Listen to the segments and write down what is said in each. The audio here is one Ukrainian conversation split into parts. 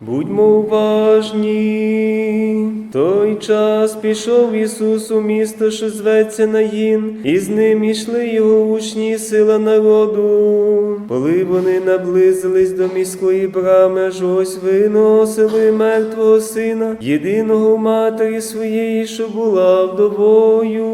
Будьмо уважні. Той час пішов Ісус у місто, що зветься Наїн, і з ним ішли його учні і сила народу. Коли вони наблизились до міської брами, аж ось виносили мертвого сина, єдиного матері своєї, що була вдовою.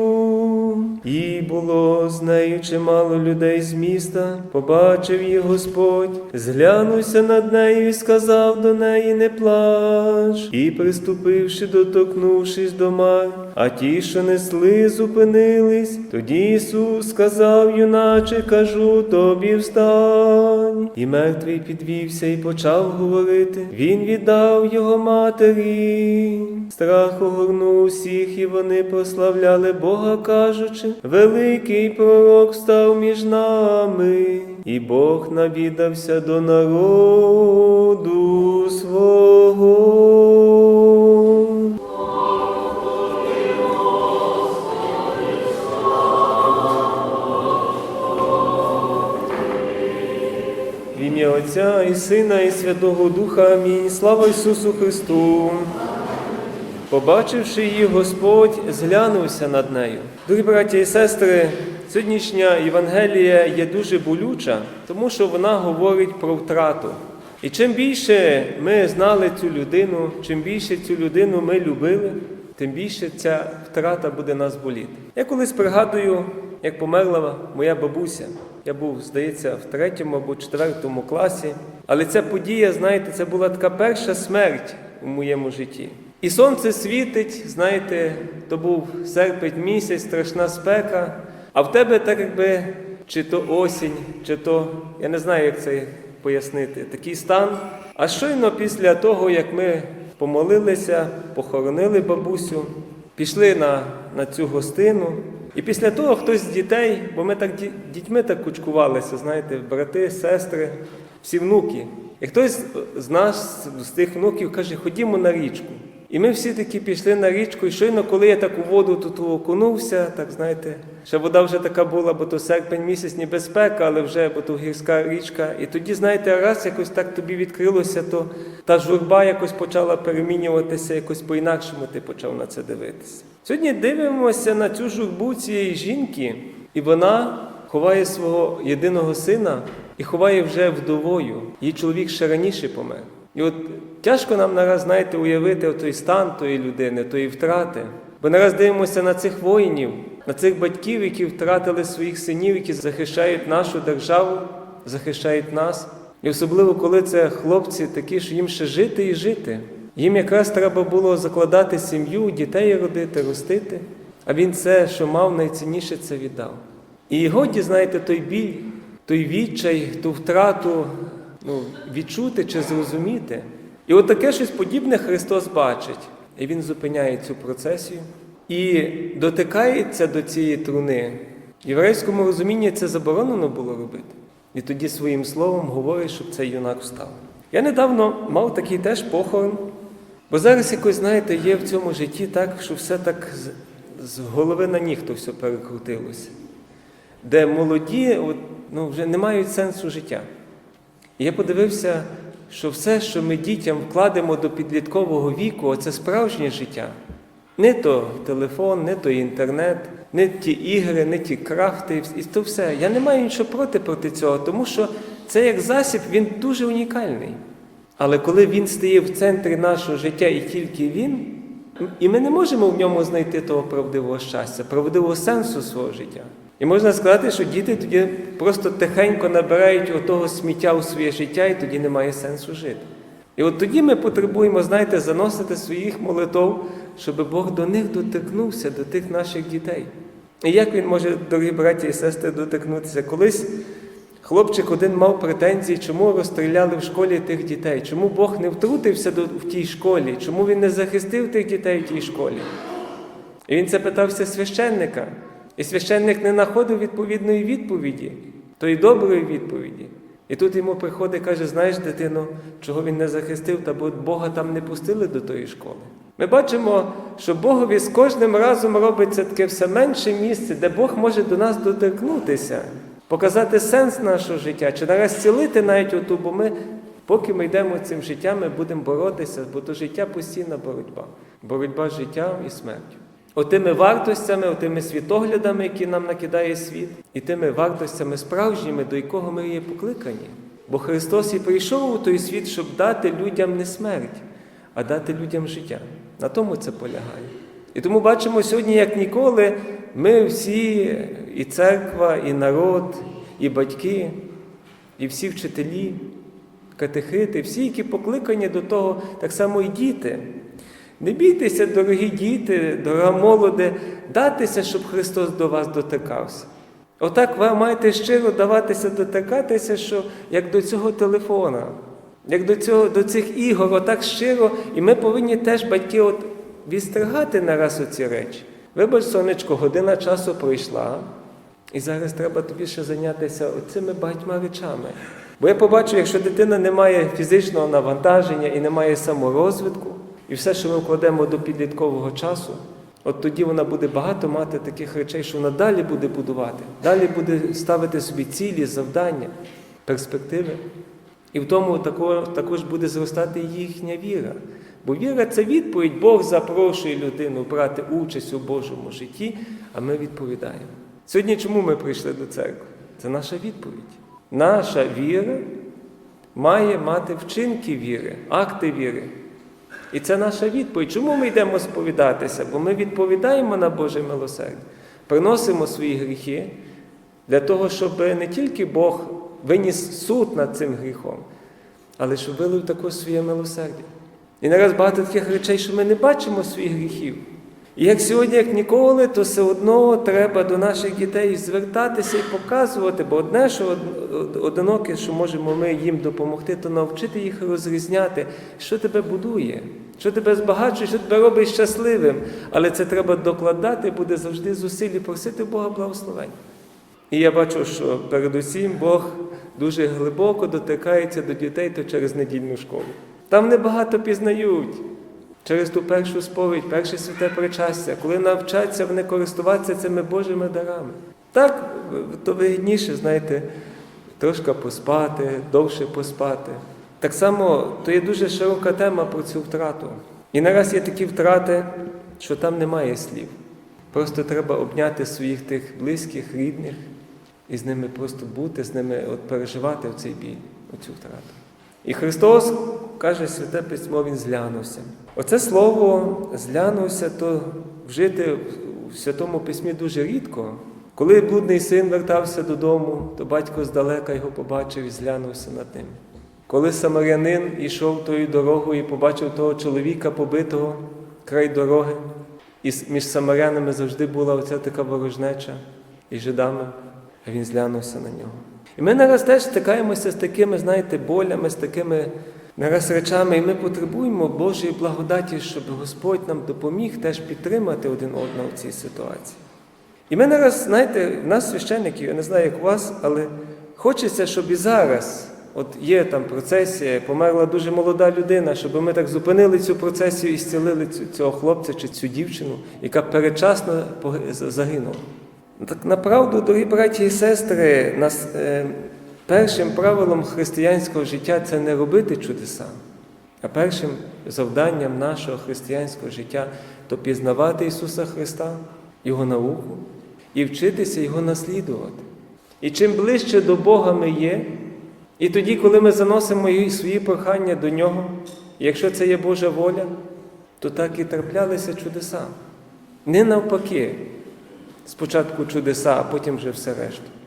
І було з нею чимало людей з міста, побачив її Господь, зглянувся над нею і сказав до неї не плач. І приступивши, доторкнувшись до мар, а ті, що несли, зупинились. Тоді Ісус сказав, юначе, кажу тобі встань. І мертвий підвівся і почав говорити. Він віддав його матері. Страх огорнув усіх, і вони прославляли Бога, кажучи, великий пророк став між нами, і Бог навідався до народу свого. Отця і Сина, і Святого Духа. Амінь. Слава Ісусу Христу. Побачивши її, Господь зглянувся над нею. Дорогі браті і сестри, сьогоднішня Євангелія є дуже болюча, тому що вона говорить про втрату. І чим більше ми знали цю людину, чим більше цю людину ми любили, тим більше ця втрата буде нас боліти. Я колись пригадую, як померла моя бабуся. Я був, здається, в третьому або четвертому класі. Але ця подія, знаєте, це була така перша смерть у моєму житті. І сонце світить, знаєте, то був серпень місяць, страшна спека, а в тебе так якби чи то осінь, чи то я не знаю, як це пояснити, такий стан. А щойно після того, як ми помолилися, похоронили бабусю, пішли на, на цю гостину. І після того хтось з дітей, бо ми так дітьми так кучкувалися, знаєте, брати, сестри, всі внуки. І хтось з нас, з тих внуків, каже, ходімо на річку. І ми всі таки пішли на річку, і щойно, коли я так у воду тут окунувся, так знаєте, ще вода вже така була, бо то серпень місяць небезпека, але вже бо то гірська річка. І тоді, знаєте, раз якось так тобі відкрилося, то та журба якось почала перемінюватися, якось по-інакшому ти почав на це дивитися. Сьогодні дивимося на цю журбу цієї жінки, і вона ховає свого єдиного сина і ховає вже вдовою. Її чоловік ще раніше помер. І от тяжко нам нараз, знаєте, уявити той стан тої людини, тої втрати. Бо нараз дивимося на цих воїнів, на цих батьків, які втратили своїх синів, які захищають нашу державу, захищають нас. І особливо, коли це хлопці такі, що їм ще жити і жити. Їм якраз треба було закладати сім'ю, дітей родити, ростити. А він це, що мав, найцінніше це віддав. І годі, знаєте, той біль, той відчай, ту втрату ну, відчути чи зрозуміти. І от таке щось подібне Христос бачить. І Він зупиняє цю процесію і дотикається до цієї труни. В єврейському розумінні це заборонено було робити. І тоді своїм словом говорить, щоб цей юнак встав. Я недавно мав такий теж похорон, бо зараз якось, знаєте, є в цьому житті так, що все так з, голови на ніг то все перекрутилося де молоді от, ну, вже не мають сенсу життя. І я подивився, що все, що ми дітям вкладемо до підліткового віку, це справжнє життя. Не то телефон, не то інтернет, не ті ігри, не ті крафти, і то все. Я не маю нічого проти проти цього, тому що це як засіб, він дуже унікальний. Але коли він стає в центрі нашого життя і тільки він, і ми не можемо в ньому знайти того правдивого щастя, правдивого сенсу свого життя. І можна сказати, що діти тоді просто тихенько набирають отого сміття у своє життя, і тоді немає сенсу жити. І от тоді ми потребуємо, знаєте, заносити своїх молитов, щоб Бог до них доторкнувся, до тих наших дітей. І як він може, дорогі браті і сестри, доторкнутися? Колись хлопчик один мав претензії, чому розстріляли в школі тих дітей, чому Бог не втрутився в тій школі, чому він не захистив тих дітей в тій школі. І він це питався священника. І священник не знаходив відповідної відповіді, тої доброї відповіді. І тут йому приходить каже: знаєш, дитино, чого він не захистив, та бо Бога там не пустили до тої школи. Ми бачимо, що Богові з кожним разом робиться таке все менше місце, де Бог може до нас доторкнутися, показати сенс нашого життя, чи нараз цілити навіть оту, бо ми Поки ми йдемо цим життям, ми будемо боротися, бо то життя постійна боротьба. Боротьба з життям і смертю. Отими вартостями, отими світоглядами, які нам накидає світ, і тими вартостями справжніми, до якого ми є покликані. Бо Христос і прийшов у той світ, щоб дати людям не смерть, а дати людям життя. На тому це полягає. І тому бачимо сьогодні, як ніколи, ми всі, і церква, і народ, і батьки, і всі вчителі, катехити, всі, які покликані до того, так само і діти. Не бійтеся, дорогі діти, дорога молоде, датися, щоб Христос до вас дотикався. Отак ви маєте щиро даватися дотикатися, що як до цього телефона, як до цього, до цих ігор, отак щиро, і ми повинні теж батьки от відстригати нараз оці речі. Вибач, сонечко, година часу пройшла, і зараз треба тобі ще зайнятися цими багатьма речами. Бо я побачу, якщо дитина не має фізичного навантаження і не має саморозвитку, і все, що ми вкладемо до підліткового часу, от тоді вона буде багато мати таких речей, що вона далі буде будувати, далі буде ставити собі цілі, завдання, перспективи. І в тому також, буде зростати їхня віра. Бо віра це відповідь, Бог запрошує людину брати участь у Божому житті, а ми відповідаємо. Сьогодні чому ми прийшли до церкви? Це наша відповідь. Наша віра має мати вчинки віри, акти віри. І це наша відповідь. Чому ми йдемо сповідатися? Бо ми відповідаємо на Боже милосердя, приносимо свої гріхи для того, щоб не тільки Бог виніс суд над цим гріхом, але щоб вилив також своє милосердя. І нараз багато таких речей, що ми не бачимо своїх гріхів. І як сьогодні, як ніколи, то все одно треба до наших дітей звертатися і показувати, бо одне, що одиноке, що можемо ми їм допомогти, то навчити їх розрізняти, що тебе будує, що тебе збагачує, що тебе робить щасливим. Але це треба докладати, буде завжди зусиль і просити Бога благословень. І я бачу, що передусім Бог дуже глибоко дотикається до дітей то через недільну школу. Там небагато пізнають через ту першу сповідь, перше святе причастя, коли навчаться вони користуватися цими Божими дарами. Так, то вигідніше, знаєте, трошки поспати, довше поспати. Так само то є дуже широка тема про цю втрату. І нараз є такі втрати, що там немає слів. Просто треба обняти своїх тих близьких, рідних і з ними просто бути, з ними от переживати в цей біль, оцю втрату. І Христос каже Святе Письмо, Він зглянувся. Оце слово зглянувся, то вжити в Святому Письмі дуже рідко. Коли блудний син вертався додому, то батько здалека його побачив і зглянувся над ним. Коли самарянин йшов тою дорогою і побачив того чоловіка побитого край дороги, і між самарянами завжди була оця така ворожнеча і жидами, а він зглянувся на нього. І ми нараз теж стикаємося з такими, знаєте, болями, з такими нараз речами, і ми потребуємо Божої благодаті, щоб Господь нам допоміг теж підтримати один одного в цій ситуації. І ми нараз, знаєте, в нас священників, я не знаю, як у вас, але хочеться, щоб і зараз, от є там процесія, померла дуже молода людина, щоб ми так зупинили цю процесію і зцілили цього хлопця чи цю дівчину, яка передчасно загинула. Ну, Так направду, дорогі браті і сестри, нас, е, першим правилом християнського життя це не робити чудеса, а першим завданням нашого християнського життя то пізнавати Ісуса Христа, Його науку і вчитися Його наслідувати. І чим ближче до Бога ми є, і тоді, коли ми заносимо свої прохання до Нього, якщо це є Божа воля, то так і траплялися чудеса. Не навпаки, спочатку чудеса, а потім вже все решту.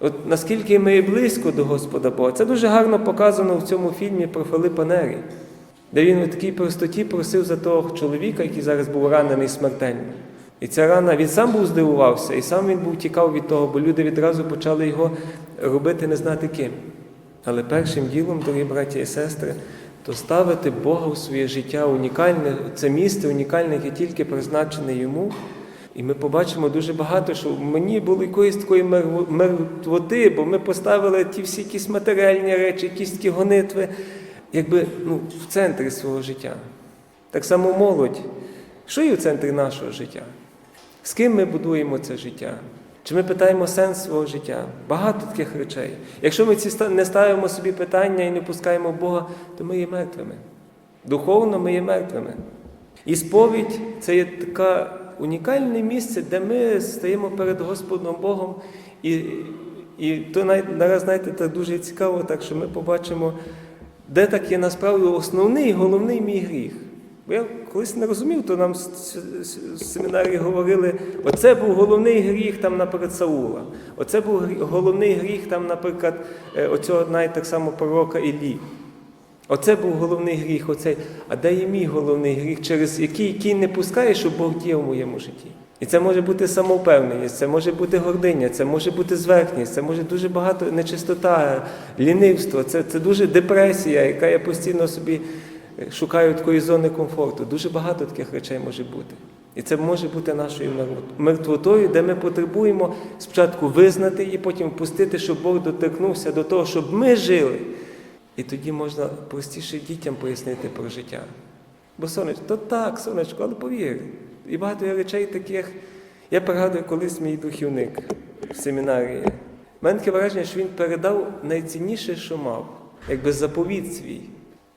От наскільки ми є близько до Господа Бога, це дуже гарно показано в цьому фільмі про Филипа Нері, де він у такій простоті просив за того чоловіка, який зараз був ранений смертельно. І ця рана, він сам був здивувався, і сам він був тікав від того, бо люди відразу почали його робити не знати ким. Але першим ділом, дорогі браті і сестри, то ставити Бога у своє життя унікальне, це місце унікальне, яке тільки призначене йому. І ми побачимо дуже багато, що мені було якоїсь такої мер- мертвоти, бо ми поставили ті всі якісь матеріальні речі, якісь такі гонитви, якби ну, в центрі свого життя. Так само молодь. Що є в центрі нашого життя? З ким ми будуємо це життя? Чи ми питаємо сенс свого життя? Багато таких речей. Якщо ми ці не ставимо собі питання і не пускаємо Бога, то ми є мертвими. Духовно ми є мертвими. І сповідь це є таке унікальне місце, де ми стаємо перед Господом Богом. І, і то нараз, знаєте, так дуже цікаво, так що ми побачимо, де так є насправді основний, головний мій гріх. Бо я колись не розумів, то нам в семінарі говорили, оце був головний гріх там, наприклад, Саула. Оце був головний гріх, там, наприклад, е, оцього навіть так само пророка Іллі. Оце був головний гріх. Оцей. А де є мій головний гріх, через який, який не пускає, щоб Бог діяв в моєму житті? І це може бути самовпевненість, це може бути гординя, це може бути зверхність, це може дуже багато нечистота, лінивство, це, це дуже депресія, яка я постійно собі е, шукаю такої зони комфорту. Дуже багато таких речей може бути. І це може бути нашою мертв- мертвотою, де ми потребуємо спочатку визнати і потім впустити, щоб Бог доторкнувся до того, щоб ми жили. І тоді можна простіше дітям пояснити про життя. Бо сонечко, то так, сонечко, але повір. І багато є речей таких. Я пригадую колись мій духівник в семінарії. Мене таке враження, що він передав найцінніше, що мав, якби заповіт свій.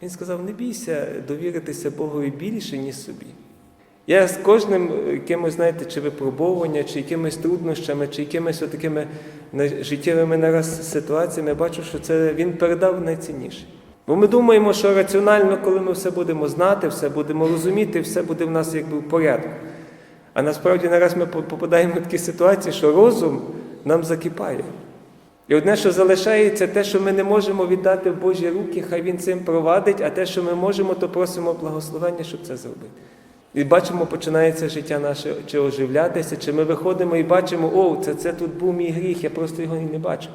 Він сказав: не бійся довіритися Богові більше, ніж собі. Я з кожним е, якимось, знаєте, чи випробовування, чи якимись труднощами, чи якимись такими життєвими нараз ситуаціями, бачу, що це він передав найцінніше. Бо ми думаємо, що раціонально, коли ми все будемо знати, все будемо розуміти, все буде в нас якби в порядку. А насправді нараз ми попадаємо в такі ситуації, що розум нам закипає. І одне, що залишається, те, що ми не можемо віддати в Божі руки, хай Він цим провадить, а те, що ми можемо, то просимо благословення, щоб це зробити. І бачимо, починається життя наше чи оживлятися, чи ми виходимо і бачимо, о, це, це тут був мій гріх, я просто його і не бачив.